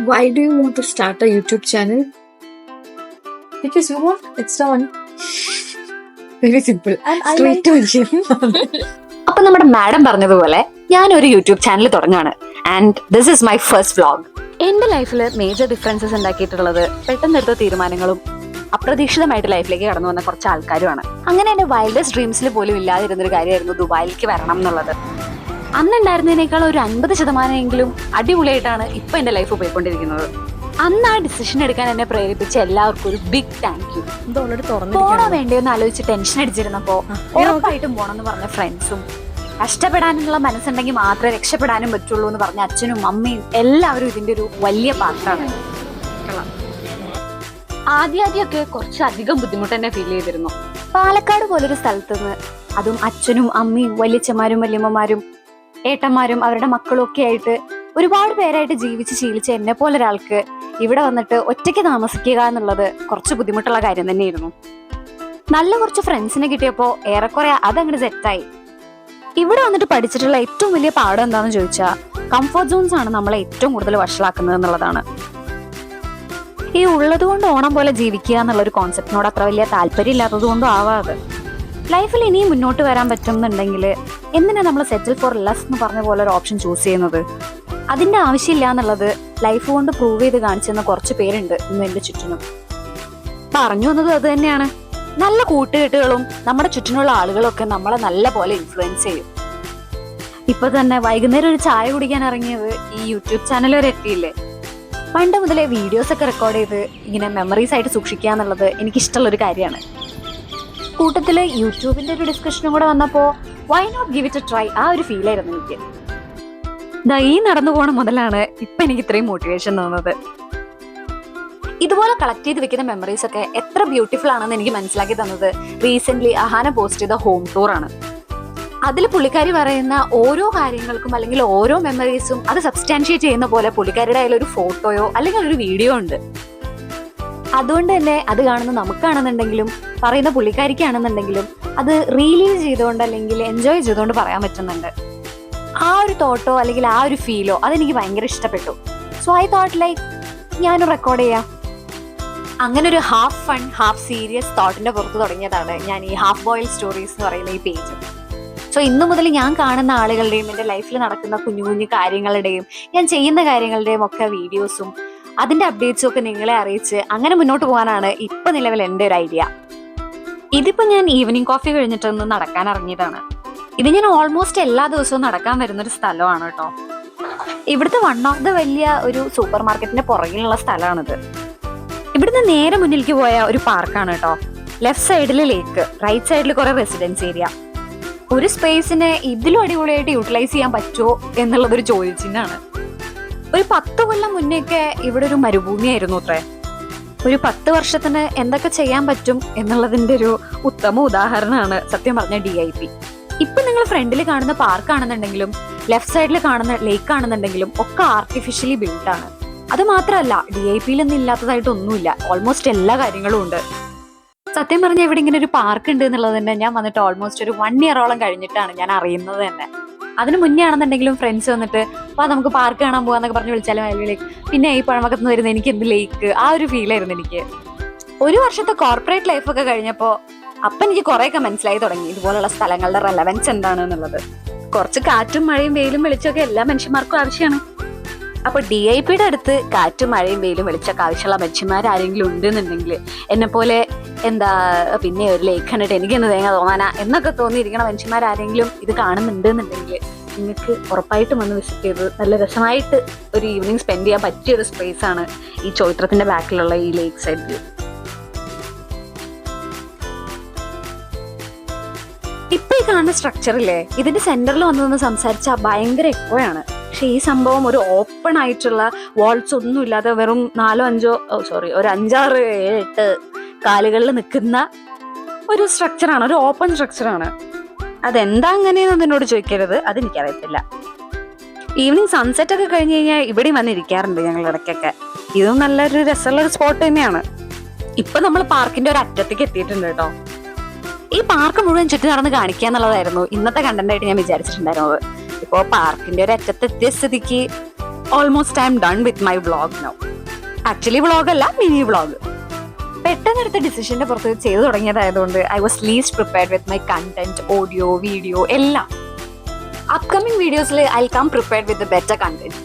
Why do you want to start a YouTube channel? Because you want it's done. Very simple. And Straight to vision. അപ്പൊ നമ്മുടെ madam പറഞ്ഞതുപോലെ ഞാൻ ഒരു YouTube channel തുടങ്ങാണ് and this is my first vlog എന്റെ ലൈഫിൽ major differences ഉണ്ടാക്കിയിട്ടുള്ളത് പെട്ടെന്നെടുത്ത തീരുമാനങ്ങളും അപ്രതീക്ഷിതമായിട്ട് ലൈഫിലേക്ക് കടന്നു വന്ന കുറച്ച് ആൾക്കാരുമാണ് അങ്ങനെ എന്റെ വൈൽഡസ്റ്റ് ഡ്രീംസിൽ പോലും ഇല്ലാതിരുന്നൊരു കാര്യമായിരുന്നു ദുബായിലേക്ക് വരണം എന്നുള്ളത് അന്നുണ്ടായിരുന്നതിനേക്കാൾ ഒരു അൻപത് ശതമാനമെങ്കിലും അടിപൊളിയായിട്ടാണ് ഇപ്പൊ എന്റെ ലൈഫ് പോയിക്കൊണ്ടിരിക്കുന്നത്. അന്ന് ആ ഡിസിഷൻ എടുക്കാൻ എന്നെ പ്രേരിപ്പിച്ച എല്ലാവർക്കും ഒരു ബിഗ് താങ്ക് യു പോണോ വേണ്ടിയെന്ന് ആലോചിച്ച് ടെൻഷൻ അടിച്ചിരുന്നപ്പോ ഉറപ്പായിട്ടും എന്ന് പറഞ്ഞ ഫ്രണ്ട്സും കഷ്ടപ്പെടാനുള്ള മനസ്സുണ്ടെങ്കിൽ മാത്രമേ രക്ഷപ്പെടാനും പറ്റുള്ളൂ എന്ന് പറഞ്ഞ അച്ഛനും അമ്മയും എല്ലാവരും ഇതിന്റെ ഒരു വലിയ പാർട്ടാണ് ആദ്യാദ്യമൊക്കെ കുറച്ചധികം ബുദ്ധിമുട്ട് തന്നെ ഫീൽ ചെയ്തിരുന്നു. പാലക്കാട് പോലൊരു സ്ഥലത്തുനിന്ന് അതും അച്ഛനും അമ്മയും വലിയച്ഛന്മാരും വല്യമ്മമാരും ഏട്ടന്മാരും അവരുടെ മക്കളും ഒക്കെ ആയിട്ട് ഒരുപാട് പേരായിട്ട് ജീവിച്ച് ശീലിച്ച എന്നെ പോലെ ഒരാൾക്ക് ഇവിടെ വന്നിട്ട് ഒറ്റയ്ക്ക് താമസിക്കുക എന്നുള്ളത് കുറച്ച് ബുദ്ധിമുട്ടുള്ള കാര്യം തന്നെയായിരുന്നു. നല്ല കുറച്ച് ഫ്രണ്ട്സിനെ കിട്ടിയപ്പോൾ ഏറെക്കുറെ അതങ്ങോട്ട് സെറ്റായി. ഇവിടെ വന്നിട്ട് പഠിച്ചിട്ടുള്ള ഏറ്റവും വലിയ പാഠം എന്താണെന്ന് ചോദിച്ചാൽ കംഫർട്ട് സോൺസ് ആണ് നമ്മളെ ഏറ്റവും കൂടുതൽ വഷളാക്കുന്നത് എന്നുള്ളതാണ്. ഈ ഉള്ളത് കൊണ്ട് ഓണം പോലെ ജീവിക്കുക എന്നുള്ള ഒരു കോൺസെപ്റ്റിനോട് അത്ര വലിയ താല്പര്യം ഇല്ലാത്തത് കൊണ്ടും ആവാതെ ലൈഫിൽ ഇനിയും മുന്നോട്ട് വരാൻ പറ്റുന്നുണ്ടെങ്കിൽ എന്തിനാണ് നമ്മൾ സെറ്റിൽ ഫോർ ലെസ് എന്ന് പറഞ്ഞ പോലെ ഒരു ഓപ്ഷൻ ചൂസ് ചെയ്യുന്നത്? അതിന്റെ ആവശ്യമില്ല എന്നുള്ളത് ലൈഫ് കൊണ്ട് പ്രൂവ് ചെയ്ത് കാണിച്ചെന്ന കുറച്ച് പേരുണ്ട് ഇന്ന് എന്റെ ചുറ്റിനും. പറഞ്ഞു വന്നത് അത് തന്നെയാണ്. നല്ല കൂട്ടുകെട്ടുകളും നമ്മുടെ ചുറ്റിനുള്ള ആളുകളൊക്കെ നമ്മളെ നല്ല പോലെ ഇൻഫ്ലുവൻസ് ചെയ്യും. ഇപ്പൊ തന്നെ വൈകുന്നേരം ഒരു ചായ കുടിക്കാൻ ഇറങ്ങിയത് ഈ യൂട്യൂബ് ചാനൽ വരെ എത്തിയില്ലേ? പണ്ട് മുതലേ വീഡിയോസ് ഒക്കെ റെക്കോർഡ് ചെയ്ത് ഇങ്ങനെ മെമ്മറീസ് ആയിട്ട് സൂക്ഷിക്കുക എന്നുള്ളത് എനിക്ക് ഇഷ്ടമുള്ള ഒരു കാര്യമാണ്. കൂട്ടത്തിൽ യൂട്യൂബിന്റെ ഒരു ഡിസ്കഷനും കൂടെ വന്നപ്പോ why not give it a try ആ ഒരു ഫീൽ ആയിരുന്നു എനിക്ക്. ദാ ഈ നടന്നു പോണ മുതലാണ് ഇപ്പൊ എനിക്ക് ഇത്രയും മോട്ടിവേഷൻ തോന്നുന്നത്. ഇതുപോലെ കളക്ട് ചെയ്ത് വെക്കുന്ന മെമ്മറീസ് ഒക്കെ എത്ര ബ്യൂട്ടിഫുൾ ആണെന്ന് എനിക്ക് മനസ്സിലാക്കി തന്നത് റീസെന്റ് അഹാന പോസ്റ്റ് ചെയ്ത ഹോം ടൂർ ആണ്. അതിൽ പുള്ളിക്കാരി പറയുന്ന ഓരോ കാര്യങ്ങൾക്കും അല്ലെങ്കിൽ ഓരോ മെമ്മറീസും അത് സബ്സ്റ്റാൻഷിയേറ്റ് ചെയ്യുന്ന പോലെ പുള്ളിക്കാരിയുടെ അതിലൊരു ഫോട്ടോയോ അല്ലെങ്കിൽ ഒരു വീഡിയോ ഉണ്ട്. അതുകൊണ്ട് തന്നെ അത് കാണുന്ന നമുക്കാണെന്നുണ്ടെങ്കിലും പറയുന്ന പുള്ളിക്കാരിക്കാണെന്നുണ്ടെങ്കിലും അത് റീലീവ് ചെയ്തുകൊണ്ട് അല്ലെങ്കിൽ എൻജോയ് ചെയ്തുകൊണ്ട് പറയാൻ പറ്റുന്നുണ്ട്. ആ ഒരു തോട്ടോ അല്ലെങ്കിൽ ആ ഒരു ഫീലോ അതെനിക്ക് ഭയങ്കര ഇഷ്ടപ്പെട്ടു. സോ ഐ തോട്ട് ലൈക്ക് ഞാനും റെക്കോർഡ് ചെയ്യാം. അങ്ങനെ ഒരു ഹാഫ് ഫൺ ഹാഫ് സീരിയസ് തോട്ടിന്റെ പുറത്ത് തുടങ്ങിയതാണ് ഞാൻ ഈ ഹാഫ് ബോയിൽ സ്റ്റോറീസ് എന്ന് പറയുന്ന ഈ പേജ് സോ ഇന്നു മുതൽ ഞാൻ കാണുന്ന ആളുകളുടെയും എന്റെ ലൈഫിൽ നടക്കുന്ന കുഞ്ഞു കുഞ്ഞു കാര്യങ്ങളുടെയും ഞാൻ ചെയ്യുന്ന കാര്യങ്ങളുടെയും ഒക്കെ വീഡിയോസും അതിന്റെ അപ്ഡേറ്റ്സും ഒക്കെ നിങ്ങളെ അറിയിച്ച് അങ്ങനെ മുന്നോട്ട് പോകാനാണ് ഇപ്പൊ നിലവിൽ എന്റെ ഒരു ഐഡിയ ഇതിപ്പോ ഞാൻ ഈവനിങ് കോഫി കഴിഞ്ഞിട്ടൊന്ന് നടക്കാൻ ഇറങ്ങിയതാണ്. ഇത് ഞാൻ ഓൾമോസ്റ്റ് എല്ലാ ദിവസവും നടക്കാൻ വരുന്ന ഒരു സ്ഥലമാണ് കേട്ടോ ഇവിടുത്തെ വൺ ഓഫ് ദ വലിയ ഒരു സൂപ്പർ മാർക്കറ്റിന്റെ പുറകിലുള്ള സ്ഥലമാണിത്. ഇവിടുന്ന് നേരെ മുന്നിലേക്ക് പോയ ഒരു പാർക്കാണ് കേട്ടോ ലെഫ്റ്റ് സൈഡിൽ ലേക്ക് റൈറ്റ് സൈഡിൽ കുറെ റെസിഡൻസ് ഏരിയ ഒരു സ്പേസിനെ ഇതിലും അടിപൊളിയായിട്ട് യൂട്ടിലൈസ് ചെയ്യാൻ പറ്റുമോ എന്നുള്ളതൊരു ചോദ്യചിഹ്നമാണ്. ഒരു പത്ത് കൊല്ലം മുന്നേക്കെ ഇവിടെ ഒരു മരുഭൂമിയായിരുന്നു അത്രേ. ഒരു പത്ത് വർഷത്തിന് എന്തൊക്കെ ചെയ്യാൻ പറ്റും എന്നുള്ളതിന്റെ ഒരു ഉത്തമ ഉദാഹരണമാണ് സത്യം പറഞ്ഞ ഡി ഐ പി ഇപ്പൊ നിങ്ങൾ ഫ്രണ്ടിൽ കാണുന്ന പാർക്ക് ആണെന്നുണ്ടെങ്കിലും ലെഫ്റ്റ് സൈഡിൽ കാണുന്ന ലേക്ക് ആണെന്നുണ്ടെങ്കിലും ഒക്കെ ആർട്ടിഫിഷ്യലി ബിൽഡ് ആണ്. അത് മാത്രമല്ല ഡി ഐ പിയിലൊന്നും ഇല്ലാത്തതായിട്ട് ഒന്നുമില്ല. ഓൾമോസ്റ്റ് എല്ലാ കാര്യങ്ങളും ഉണ്ട്. സത്യം പറഞ്ഞ ഇവിടെ ഇങ്ങനെ ഒരു പാർക്ക് ഉണ്ട് എന്നുള്ളത് തന്നെ ഞാൻ വന്നിട്ട് ഓൾമോസ്റ്റ് ഒരു വൺ ഇയറോളം കഴിഞ്ഞിട്ടാണ് ഞാൻ അറിയുന്നത് തന്നെ. അതിന് മുന്നേ ആണെന്നുണ്ടെങ്കിലും ഫ്രണ്ട്സ് വന്നിട്ട് അപ്പൊ നമുക്ക് പാർക്ക് കാണാൻ പോകാന്നൊക്കെ പറഞ്ഞ് വിളിച്ചാലും അയൽവിലേക്ക് പിന്നെ ഈ പഴമക്കത്ത് നിന്ന് വരുന്ന എനിക്ക് എന്ത് ലേക്ക് ആ ഒരു ഫീൽ ആയിരുന്നു എനിക്ക്. ഒരു വർഷത്തെ കോർപ്പറേറ്റ് ലൈഫൊക്കെ കഴിഞ്ഞപ്പോൾ അപ്പൊ എനിക്ക് കുറേയൊക്കെ മനസ്സിലായി തുടങ്ങി. ഇതുപോലുള്ള സ്ഥലങ്ങളുടെ റെലവൻസ് എന്താണ് എന്നുള്ളത്. കുറച്ച് കാറ്റും മഴയും വെയിലും വെളിച്ചമൊക്കെ എല്ലാ മനുഷ്യന്മാർക്കും ആവശ്യമാണ് അപ്പൊ ഡി ഐ പിയുടെ അടുത്ത് കാറ്റും മഴയും വെയിലും വെളിച്ചൊക്കെ ആവശ്യമുള്ള മനുഷ്യന്മാർ ആരെങ്കിലും ഉണ്ടെന്നുണ്ടെങ്കിൽ എന്നെ പോലെ എന്താ പിന്നെ ഒരു ലേക്ക് എനിക്കെന്ന് തേങ്ങ തോന്നാനാ എന്നൊക്കെ തോന്നിയിരിക്കണ മനുഷ്യന്മാർ ആരെങ്കിലും ഇത് കാണുന്നുണ്ടെന്നുണ്ടെങ്കിൽ നിങ്ങൾക്ക് ഉറപ്പായിട്ടും വന്ന് വിസിറ്റ് ചെയ്ത് നല്ല രസമായിട്ട് ഒരു ഈവനിങ് സ്പെൻഡ് ചെയ്യാൻ പറ്റിയ ഒരു സ്പേസ് ആണ് ഈ ചോയിത്രത്തിന്റെ ബാക്കിലുള്ള ഈ ലേക്ക് സൈഡ് വ്യൂ ഇപ്പൊ ഈ കാണുന്ന സ്ട്രക്ചറില്ലേ ഇതിന്റെ സെന്ററിൽ വന്നു സംസാരിച്ച ഭയങ്കര എക്കോയാണ് പക്ഷെ ഈ സംഭവം ഒരു ഓപ്പൺ ആയിട്ടുള്ള വാൾസ് ഒന്നും ഇല്ലാതെ വെറും നാലോ അഞ്ചോ സോറി ഒരു അഞ്ചാറ് ഏഴ് എട്ട് കാലുകളിൽ നിൽക്കുന്ന ഒരു സ്ട്രക്ചറാണ് ഒരു ഓപ്പൺ സ്ട്രക്ചറാണ് അതെന്താ അങ്ങനെയെന്ന് എന്നോട് ചോദിക്കരുത് അതെനിക്കറിയത്തില്ല. ഈവനിങ് സൺസെറ്റ് ഒക്കെ കഴിഞ്ഞ് കഴിഞ്ഞാൽ ഇവിടെയും വന്നിരിക്കാറുണ്ട് ഞങ്ങൾ ഇടയ്ക്കൊക്കെ. ഇതും നല്ലൊരു രസമുള്ള ഒരു സ്പോട്ട് തന്നെയാണ്. ഇപ്പൊ നമ്മൾ പാർക്കിന്റെ ഒരു അറ്റത്തേക്ക് എത്തിയിട്ടുണ്ട് കേട്ടോ. ഈ പാർക്ക് മുഴുവൻ ചുറ്റി നടന്ന് കാണിക്കുക എന്നുള്ളതായിരുന്നു ഇന്നത്തെ കണ്ടന്റ് ആയിട്ട് ഞാൻ വിചാരിച്ചിട്ടുണ്ടായിരുന്നത്. ഇപ്പോ പാർക്കിന്റെ ഒരു അറ്റത്തെത്തിയ സ്ഥിതിക്ക് almost I'm done with my vlog no actually vlog അല്ല മിനി വ്ളോഗ് പെട്ടെന്നെടുത്ത ഡിസിഷന്റെ പുറത്ത് ചെയ്തു തുടങ്ങിയതായതുകൊണ്ട് I was least prepared with my content audio video എല്ലാം. അപ്കമിങ് വീഡിയോസിൽ I come prepared with better content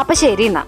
അപ്പം ശരി എന്നാ.